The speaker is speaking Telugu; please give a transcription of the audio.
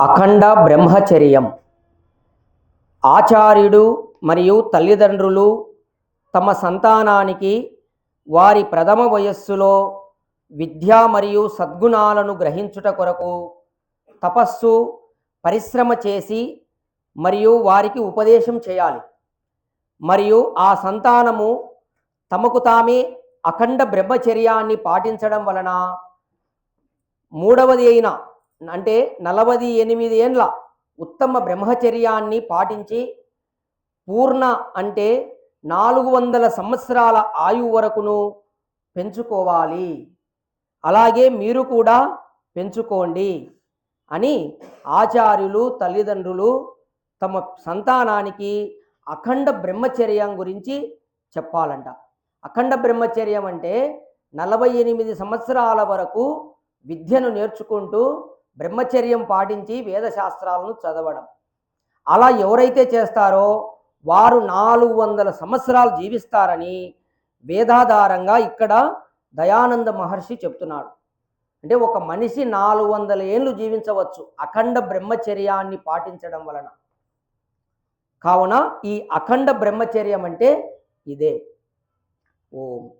అఖండ బ్రహ్మచర్యం. ఆచార్యుడు మరియు తల్లిదండ్రులు తమ సంతానానికి వారి ప్రథమ వయస్సులో విద్య మరియు సద్గుణాలను గ్రహించుట కొరకు తపస్సు పరిశ్రమ చేసి మరియు వారికి ఉపదేశం చేయాలి. మరియు ఆ సంతానము తమకు తామే అఖండ బ్రహ్మచర్యాన్ని పాటించడం వలన మూడవది అయిన అంటే నలభై ఎనిమిది ఏండ్ల ఉత్తమ బ్రహ్మచర్యాన్ని పాటించి పూర్ణ అంటే నాలుగు వందల సంవత్సరాల ఆయువు వరకును పెంచుకోవాలి. అలాగే మీరు కూడా పెంచుకోండి అని ఆచార్యులు తల్లిదండ్రులు తమ సంతానానికి అఖండ బ్రహ్మచర్యం గురించి చెప్పాలంట. అఖండ బ్రహ్మచర్యం అంటే నలభై ఎనిమిది సంవత్సరాల వరకు విద్యను నేర్చుకుంటూ బ్రహ్మచర్యం పాటించి వేదశాస్త్రాలను చదవడం. అలా ఎవరైతే చేస్తారో వారు నాలుగు వందల సంవత్సరాలు జీవిస్తారని వేదాధారంగా ఇక్కడ దయానంద మహర్షి చెప్తున్నాడు. అంటే ఒక మనిషి నాలుగు వందల ఏళ్ళు జీవించవచ్చు అఖండ బ్రహ్మచర్యాన్ని పాటించడం వలన. కావున ఈ అఖండ బ్రహ్మచర్యం అంటే ఇదే. ఓం.